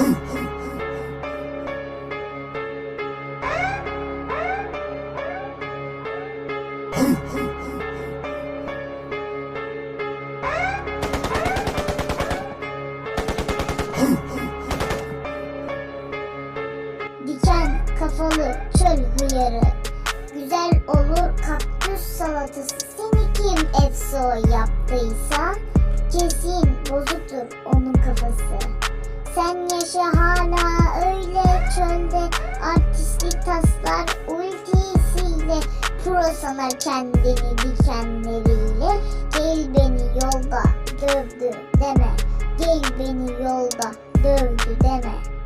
Diken kafalı çöl hıyarı. Güzel olur kaktüs salatası. Seni kim efso yaptıysa kesin bozuktur onun kafası. Sen yaşa hala öyle çölde. Artistlik taslar ultisiyle pro sanar kendini dikenleriyle. Gel beni yolda dövdü deme. Gel beni yolda dövdü deme.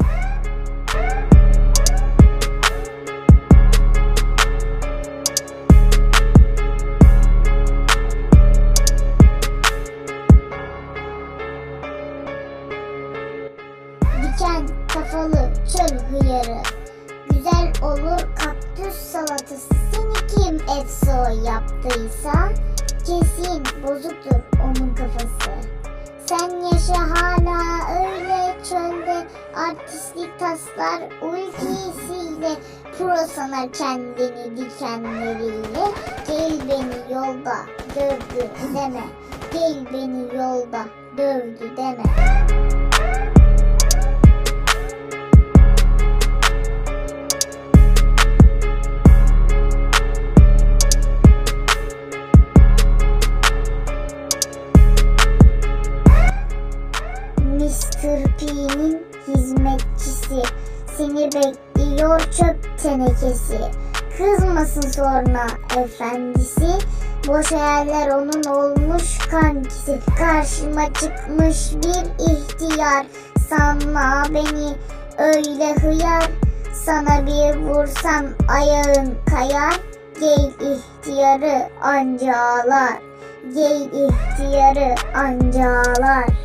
Hıyarı. Güzel olur kaktüs salatası. Seni kim efso yaptıysa kesin bozuktur onun kafası. Sen yaşa hala öyle çölde artistlik taslar ultisiyle pro sanar kendini dikenleriyle gel beni yolda dövdü deme gel beni yolda dövdü deme. P'nin hizmetçisi seni bekliyor çöp tenekesi. Kızmasın sonra efendisi. Boş hayaller onun olmuş kankisi. Karşıma çıkmış bir ihtiyar. Sanma beni öyle hıyar. Sana bir vursam ayağın kayar. Gel ihtiyarı ancalar. Gel ihtiyarı ancalar. Mr.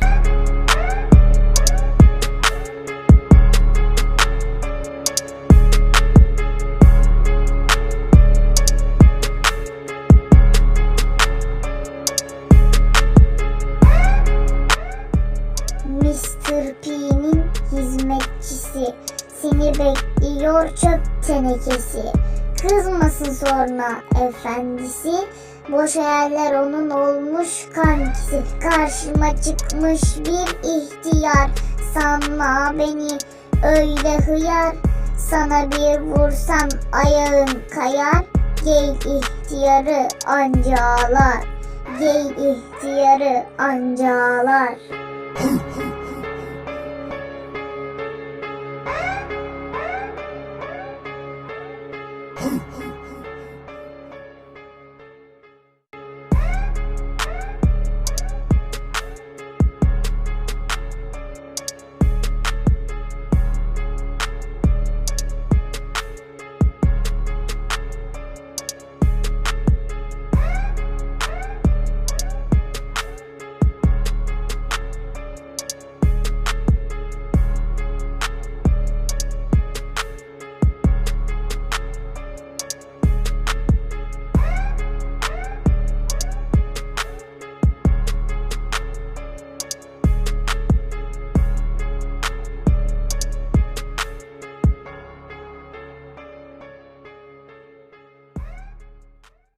seni bekliyor çöp tenekesi. Kızmasın sonra efendisi. Boş hayaller onun olmuş kankisi. Karşıma çıkmış bir ihtiyar. Sanma beni öyle hıyar. Sana bir vursam ayağın kayar. Gel ihtiyarı ancalar. Gel ihtiyarı ancalar.